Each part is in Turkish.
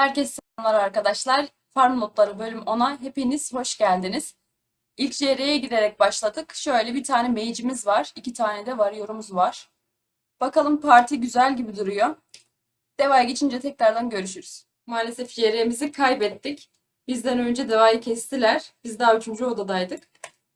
Herkese selamlar arkadaşlar. Farm Notları bölüm 10'a hepiniz hoş geldiniz. İlk JR'ye giderek başladık. Şöyle bir tane mage'imiz var. iki tane de varyorumuz var. Bakalım parti güzel gibi duruyor. Deva'ya geçince tekrardan görüşürüz. Maalesef JR'mizi kaybettik. Bizden önce Deva'yı kestiler. Biz daha 3. odadaydık.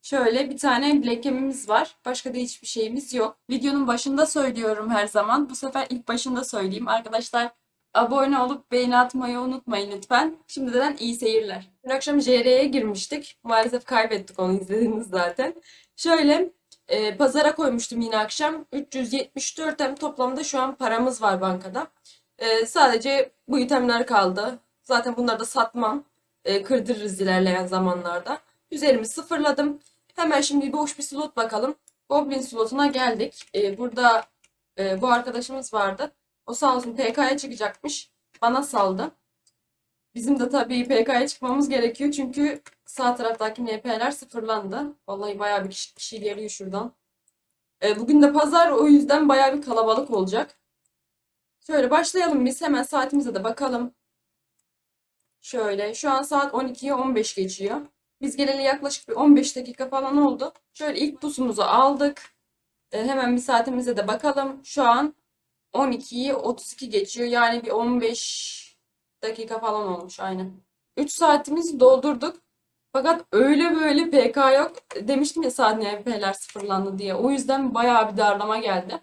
Şöyle bir tane Black Cam'imiz var. Başka da hiçbir şeyimiz yok. Videonun başında söylüyorum her zaman. Bu sefer ilk başında söyleyeyim. Arkadaşlar Abone olup beğeni atmayı unutmayın lütfen. Şimdiden iyi seyirler. Dün akşam JR'ye girmiştik. Maalesef kaybettik onu izlediniz zaten. Şöyle e, pazara koymuştum yine akşam. 374 hem toplamda şu an paramız var bankada. E, sadece bu itemler kaldı. Zaten bunları da satmam. E, kırdırırız ilerleyen zamanlarda. Üzerimi sıfırladım. Hemen şimdi boş bir slot bakalım. Goblin slotuna geldik. E, burada e, bu arkadaşımız vardı. O sağ olsun PK'ya çıkacakmış. Bana saldı. Bizim de tabii PK'ya çıkmamız gerekiyor. Çünkü sağ taraftaki NP'ler sıfırlandı. Vallahi bayağı bir kişi, kişi geliyor şuradan. E, bugün de pazar o yüzden bayağı bir kalabalık olacak. Şöyle başlayalım biz. Hemen saatimize de bakalım. Şöyle şu an saat 12'ye 15 geçiyor. Biz geleli yaklaşık bir 15 dakika falan oldu. Şöyle ilk pusumuzu aldık. E, hemen bir saatimize de bakalım. Şu an 12'yi 32 geçiyor. Yani bir 15 dakika falan olmuş aynen. 3 saatimizi doldurduk. Fakat öyle böyle PK yok. Demiştim ya saat NP'ler sıfırlandı diye. O yüzden bayağı bir darlama geldi.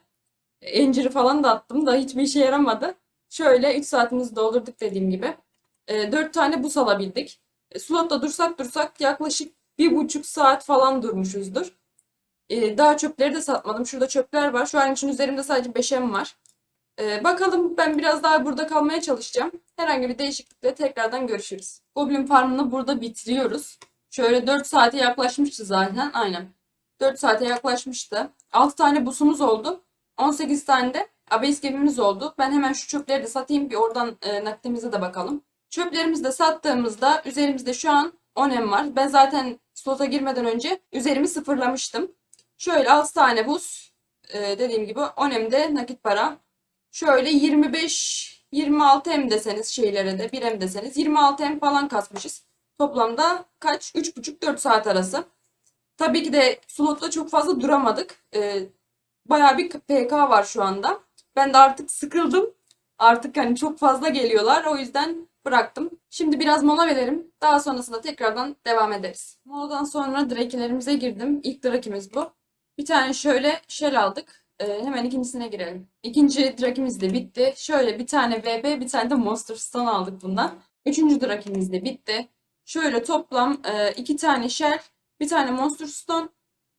Enciri falan da attım da hiçbir işe yaramadı. Şöyle 3 saatimizi doldurduk dediğim gibi. E, 4 tane bus alabildik. E, slotta dursak dursak yaklaşık bir buçuk saat falan durmuşuzdur. E, daha çöpleri de satmadım. Şurada çöpler var. Şu an için üzerimde sadece 5'em var. Ee, bakalım ben biraz daha burada kalmaya çalışacağım. Herhangi bir değişiklikle tekrardan görüşürüz. Goblin Farm'ını burada bitiriyoruz. Şöyle 4 saate yaklaşmıştı zaten. Aynen. 4 saate yaklaşmıştı. 6 tane busumuz oldu. 18 tane de abes gemimiz oldu. Ben hemen şu çöpleri de satayım. Bir oradan e, nakdimize de bakalım. Çöplerimizi de sattığımızda üzerimizde şu an 10 em var. Ben zaten slota girmeden önce üzerimi sıfırlamıştım. Şöyle 6 tane buz. e, dediğim gibi 10 em de nakit para. Şöyle 25 26 M deseniz şeylere de 1 M deseniz 26 M falan kasmışız. Toplamda kaç? 3,5-4 saat arası. Tabii ki de slotta çok fazla duramadık. Ee, bayağı bir PK var şu anda. Ben de artık sıkıldım. Artık hani çok fazla geliyorlar. O yüzden bıraktım. Şimdi biraz mola verelim. Daha sonrasında tekrardan devam ederiz. Moladan sonra drake'lerimize girdim. İlk drake'imiz bu. Bir tane şöyle shell aldık. Ee, hemen ikincisine girelim. İkinci drakimiz de bitti. Şöyle bir tane VB, bir tane de Monster Stone aldık bundan. Üçüncü drakimiz de bitti. Şöyle toplam e, iki tane Shell, bir tane Monster Stone,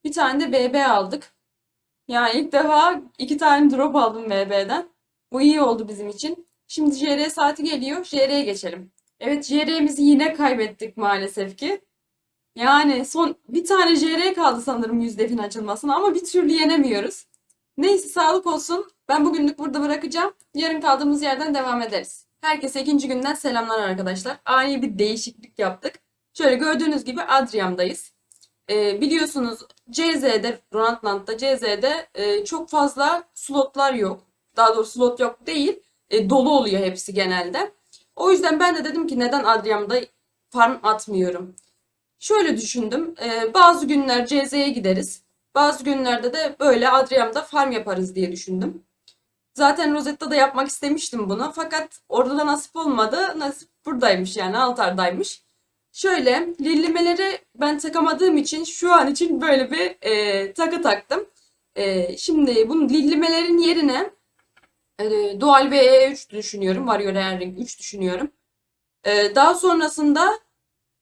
bir tane de VB aldık. Yani ilk defa iki tane drop aldım VB'den. Bu iyi oldu bizim için. Şimdi JR saati geliyor. JR'ye geçelim. Evet JR'mizi yine kaybettik maalesef ki. Yani son bir tane JR kaldı sanırım yüzdefin açılmasına ama bir türlü yenemiyoruz. Neyse sağlık olsun. Ben bugünlük burada bırakacağım. Yarın kaldığımız yerden devam ederiz. Herkese ikinci günden selamlar arkadaşlar. Ani bir değişiklik yaptık. Şöyle gördüğünüz gibi Adriam'dayız. Ee, biliyorsunuz CZ'de, Ronaldland'da CZ'de e, çok fazla slotlar yok. Daha doğrusu slot yok değil. E, dolu oluyor hepsi genelde. O yüzden ben de dedim ki neden Adriam'da farm atmıyorum. Şöyle düşündüm. E, bazı günler CZ'ye gideriz. Bazı günlerde de böyle Adriam'da farm yaparız diye düşündüm. Zaten Rosetta'da yapmak istemiştim bunu. Fakat orada da nasip olmadı. Nasip buradaymış yani altardaymış. Şöyle lillimeleri ben takamadığım için şu an için böyle bir e, takı taktım. E, şimdi bunun lillimelerin yerine e, Dual ve E3 düşünüyorum. Warrior Ring 3 düşünüyorum. E, daha sonrasında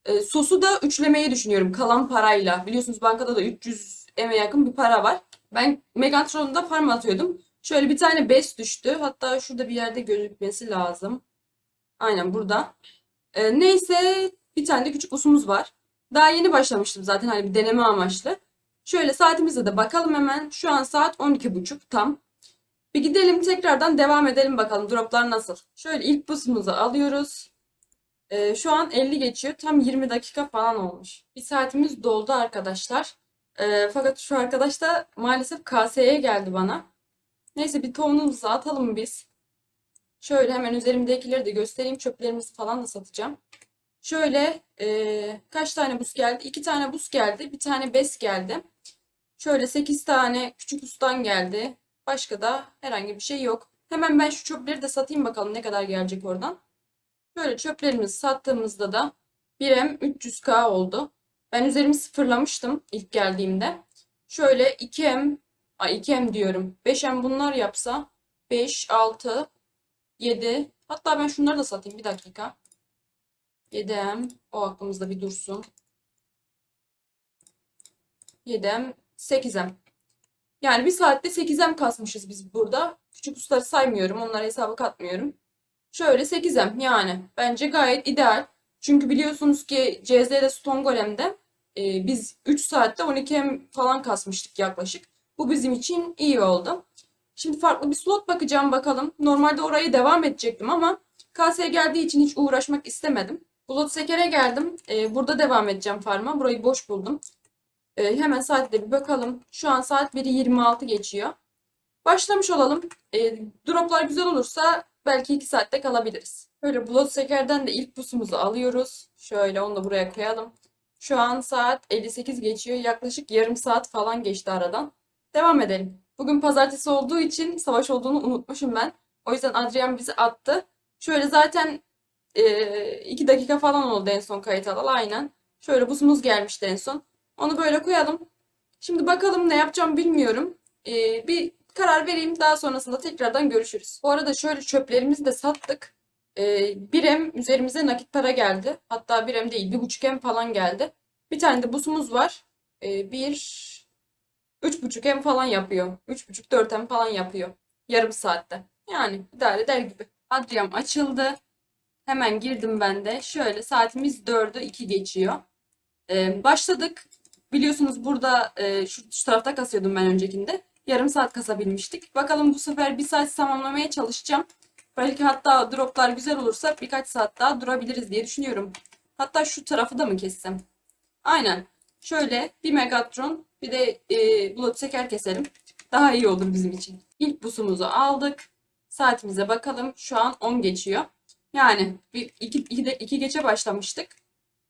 e, sosu da üçlemeyi düşünüyorum kalan parayla. Biliyorsunuz bankada da 300 eme yakın bir para var. Ben Megatron'da farm atıyordum. Şöyle bir tane bes düştü. Hatta şurada bir yerde gözükmesi lazım. Aynen burada. Ee, neyse bir tane de küçük usumuz var. Daha yeni başlamıştım zaten hani bir deneme amaçlı. Şöyle saatimize de bakalım hemen. Şu an saat 12.30 tam. Bir gidelim tekrardan devam edelim bakalım droplar nasıl. Şöyle ilk busumuzu alıyoruz. Ee, şu an 50 geçiyor. Tam 20 dakika falan olmuş. Bir saatimiz doldu arkadaşlar. Ee, fakat şu arkadaş da maalesef KS'ye geldi bana. Neyse bir tohumumuzu atalım biz. Şöyle hemen üzerimdekileri de göstereyim. Çöplerimizi falan da satacağım. Şöyle eee, kaç tane buz geldi? 2 tane buz geldi. Bir tane bez geldi. Şöyle 8 tane küçük ustan geldi. Başka da herhangi bir şey yok. Hemen ben şu çöpleri de satayım bakalım ne kadar gelecek oradan. Şöyle çöplerimizi sattığımızda da 1M 300K oldu. Ben üzerimi sıfırlamıştım ilk geldiğimde. Şöyle 2M, ay 2M diyorum. 5M bunlar yapsa 5, 6, 7. Hatta ben şunları da satayım bir dakika. 7M o aklımızda bir dursun. 7M, 8M. Yani bir saatte 8M kasmışız biz burada. Küçük ustaları saymıyorum. Onları hesaba katmıyorum. Şöyle 8M yani. Bence gayet ideal. Çünkü biliyorsunuz ki CZ'de Stone Golem'de e, biz 3 saatte 12M falan kasmıştık yaklaşık. Bu bizim için iyi oldu. Şimdi farklı bir slot bakacağım bakalım. Normalde oraya devam edecektim ama kaseye geldiği için hiç uğraşmak istemedim. Bulut Seker'e geldim. E, burada devam edeceğim farma. Burayı boş buldum. E, hemen saatte bir bakalım. Şu an saat 1'i 26 geçiyor. Başlamış olalım. E, droplar güzel olursa belki 2 saatte kalabiliriz. Böyle Bulut Seker'den de ilk busumuzu alıyoruz. Şöyle onu da buraya koyalım. Şu an saat 58 geçiyor. Yaklaşık yarım saat falan geçti aradan. Devam edelim. Bugün pazartesi olduğu için savaş olduğunu unutmuşum ben. O yüzden Adrian bizi attı. Şöyle zaten 2 dakika falan oldu en son kayıt alalı aynen. Şöyle busumuz gelmişti en son. Onu böyle koyalım. Şimdi bakalım ne yapacağım bilmiyorum. E, bir karar vereyim. Daha sonrasında tekrardan görüşürüz. Bu arada şöyle çöplerimizi de sattık. E, bir em üzerimize nakit para geldi. Hatta bir em değil, bir buçuk em falan geldi. Bir tane de busumuz var. E, bir üç buçuk em falan yapıyor. Üç buçuk dört em falan yapıyor. Yarım saatte. Yani idare eder gibi. Adriyam açıldı. Hemen girdim ben de. Şöyle saatimiz 4'ü 2 geçiyor. Ee, başladık. Biliyorsunuz burada e, şu, şu tarafta kasıyordum ben öncekinde. Yarım saat kasabilmiştik. Bakalım bu sefer bir saat tamamlamaya çalışacağım. Belki hatta droplar güzel olursa birkaç saat daha durabiliriz diye düşünüyorum. Hatta şu tarafı da mı kessem? Aynen. Şöyle bir Megatron bir de e, bulut şeker keselim. Daha iyi olur bizim için. İlk busumuzu aldık. Saatimize bakalım. Şu an 10 geçiyor. Yani bir iki, iki, de- iki geçe başlamıştık.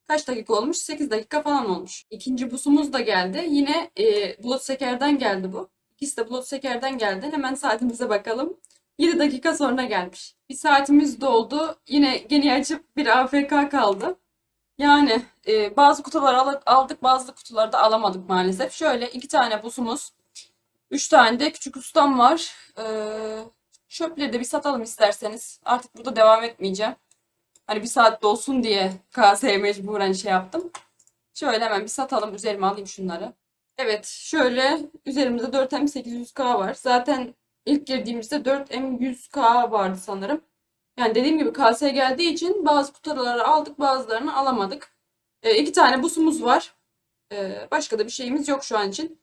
Kaç dakika olmuş? 8 dakika falan olmuş. İkinci busumuz da geldi. Yine e, bulut şekerden geldi bu. İkisi de bulut şekerden geldi. Hemen saatimize bakalım. 7 dakika sonra gelmiş. Bir saatimiz doldu. Yine gene açıp bir AFK kaldı. Yani e, bazı kutular al- aldık, bazı kutuları da alamadık maalesef. Şöyle iki tane busumuz, üç tane de küçük ustam var. Ee, çöpleri de bir satalım isterseniz. Artık burada devam etmeyeceğim. Hani bir saat dolsun diye kaseye mecburen şey yaptım. Şöyle hemen bir satalım. Üzerime alayım şunları. Evet, şöyle üzerimizde 4M800K var. Zaten ilk girdiğimizde 4M100K vardı sanırım. Yani dediğim gibi kaseye geldiği için bazı kutuları aldık, bazılarını alamadık. E, iki tane busumuz var. E, başka da bir şeyimiz yok şu an için.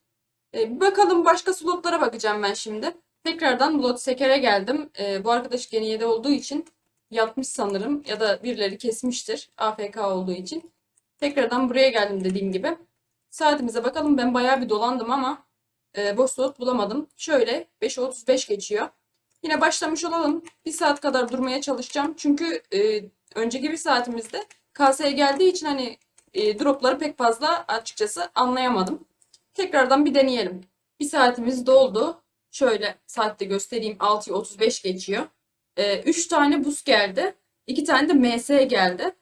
E, bakalım başka slotlara bakacağım ben şimdi. Tekrardan Blood Seker'e geldim. E, bu arkadaş gene 7 olduğu için yatmış sanırım ya da birileri kesmiştir AFK olduğu için. Tekrardan buraya geldim dediğim gibi. Saatimize bakalım ben bayağı bir dolandım ama e, boş slot bulamadım. Şöyle 5.35 geçiyor. Yine başlamış olalım. Bir saat kadar durmaya çalışacağım. Çünkü e, önceki bir saatimizde kaseye geldiği için hani e, dropları pek fazla açıkçası anlayamadım. Tekrardan bir deneyelim. Bir saatimiz doldu. Şöyle saatte göstereyim. 6'yı 35 geçiyor. 3 tane buz geldi. 2 tane de MS geldi.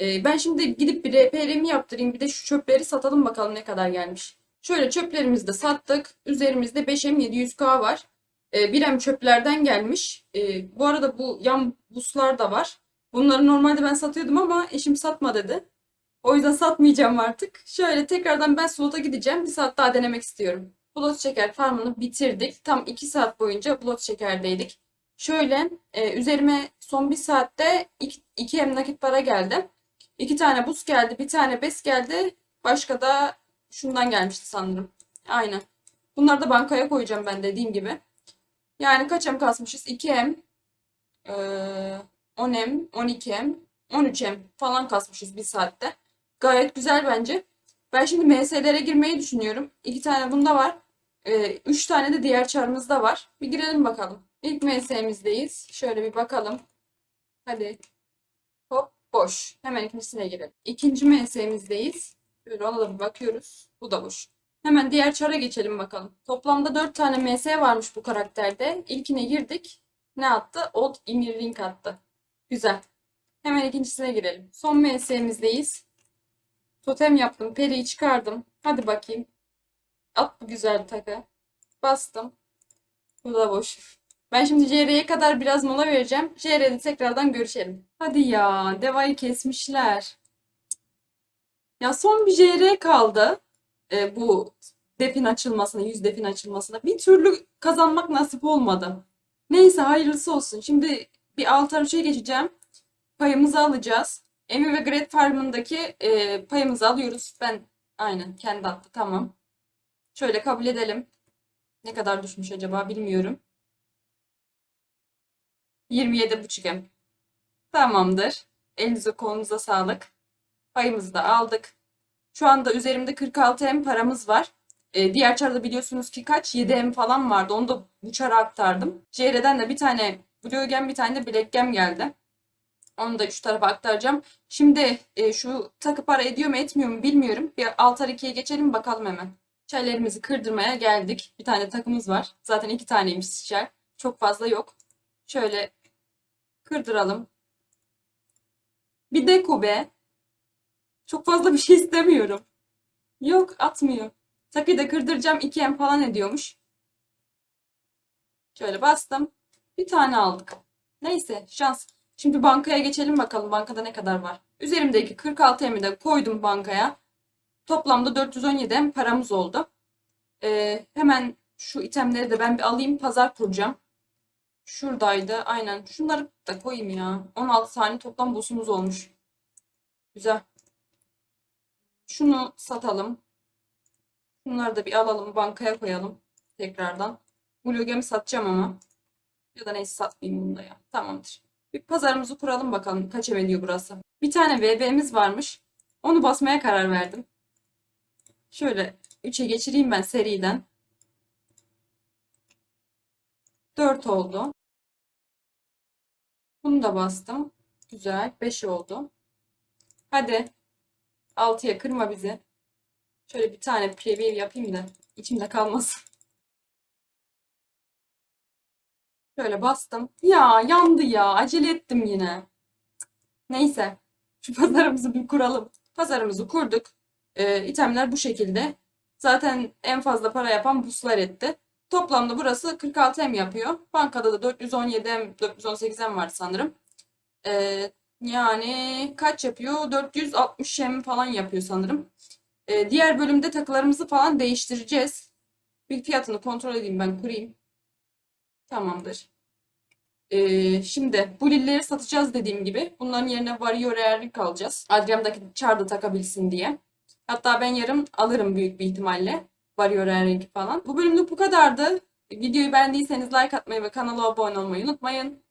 E, ben şimdi gidip bir RPR'imi yaptırayım. Bir de şu çöpleri satalım bakalım ne kadar gelmiş. Şöyle çöplerimizi de sattık. Üzerimizde 5M700K var. E, birem çöplerden gelmiş. E, bu arada bu yan buslar da var. Bunları normalde ben satıyordum ama eşim satma dedi. O yüzden satmayacağım artık. Şöyle tekrardan ben slota gideceğim. Bir saat daha denemek istiyorum. Bulut şeker farmını bitirdik. Tam 2 saat boyunca bulut şekerdeydik. Şöyle e, üzerime son bir saatte 2 hem nakit para geldi. 2 tane buz geldi. Bir tane bez geldi. Başka da şundan gelmişti sanırım. Aynen. Bunları da bankaya koyacağım ben dediğim gibi. Yani kaç hem kasmışız? 2M, e, 10M, 12M, 13M falan kasmışız bir saatte. Gayet güzel bence. Ben şimdi MS'lere girmeyi düşünüyorum. İki tane bunda var. Üç tane de diğer çarımızda var. Bir girelim bakalım. İlk MS'mizdeyiz. Şöyle bir bakalım. Hadi. Hop boş. Hemen ikincisine girelim. İkinci MS'mizdeyiz. Da bir bakıyoruz. Bu da boş. Hemen diğer çara geçelim bakalım. Toplamda 4 tane MS varmış bu karakterde. İlkine girdik. Ne attı? Old Emir Ring attı. Güzel. Hemen ikincisine girelim. Son MS'mizdeyiz. Totem yaptım. Peri'yi çıkardım. Hadi bakayım. At bu güzel takı. Bastım. Bu da boş. Ben şimdi JR'ye kadar biraz mola vereceğim. JR'de tekrardan görüşelim. Hadi ya. Deva'yı kesmişler. Ya son bir JR kaldı. Ee, bu defin açılmasına, yüz defin açılmasına. Bir türlü kazanmak nasip olmadı. Neyse hayırlısı olsun. Şimdi bir altar 3'e geçeceğim. Payımızı alacağız. Emi ve Great Farm'ındaki e, payımızı alıyoruz. Ben aynen kendi attı tamam. Şöyle kabul edelim. Ne kadar düşmüş acaba bilmiyorum. 27,5 em. Tamamdır. Elinize kolunuza sağlık. Payımızı da aldık. Şu anda üzerimde 46 em paramız var. Ee, diğer çarda biliyorsunuz ki kaç? 7 em falan vardı. Onu da bu çara aktardım. JR'den de bir tane Blue Gem bir tane de Black Gem geldi. Onu da şu tarafa aktaracağım. Şimdi e, şu takı para ediyor mu etmiyor mu bilmiyorum. Bir altar 2'ye geçelim bakalım hemen. Çellerimizi kırdırmaya geldik. Bir tane takımız var. Zaten iki taneymiş şer. Çok fazla yok. Şöyle kırdıralım. Bir deko be. Çok fazla bir şey istemiyorum. Yok atmıyor. Takıyı da kırdıracağım. 2 em falan ediyormuş. Şöyle bastım. Bir tane aldık. Neyse şans. Şimdi bankaya geçelim bakalım bankada ne kadar var. Üzerimdeki 46 emi de koydum bankaya. Toplamda 417 em paramız oldu. Ee, hemen şu itemleri de ben bir alayım. Pazar kuracağım. Şuradaydı. Aynen. Şunları da koyayım ya. 16 tane toplam boss'umuz olmuş. Güzel. Şunu satalım. Bunları da bir alalım. Bankaya koyalım. Tekrardan. Blue Gem'i satacağım ama. Ya da neyse satmayayım bunu da ya. Tamamdır. Bir pazarımızı kuralım bakalım. Kaç ediyor burası. Bir tane VB'miz varmış. Onu basmaya karar verdim. Şöyle 3'e geçireyim ben seriden. 4 oldu. Bunu da bastım. Güzel. 5 oldu. Hadi. 6'ya kırma bizi. Şöyle bir tane preview yapayım da içimde kalmasın. Şöyle bastım. Ya yandı ya. Acele ettim yine. Neyse. Şu pazarımızı bir kuralım. Pazarımızı kurduk. Ee, itemler bu şekilde. Zaten en fazla para yapan buslar etti. Toplamda burası 46 em yapıyor. Bankada da 417 em, 418 em var sanırım. Ee, yani kaç yapıyor? 460 em falan yapıyor sanırım. Ee, diğer bölümde takılarımızı falan değiştireceğiz. Bir fiyatını kontrol edeyim ben kurayım. Tamamdır. Ee, şimdi bu lilleri satacağız dediğim gibi. Bunların yerine Warrior Earring alacağız. Adriam'daki çarda takabilsin diye. Hatta ben yarın alırım büyük bir ihtimalle. Warrior Earring falan. Bu bölümlük bu kadardı. Videoyu beğendiyseniz like atmayı ve kanala abone olmayı unutmayın.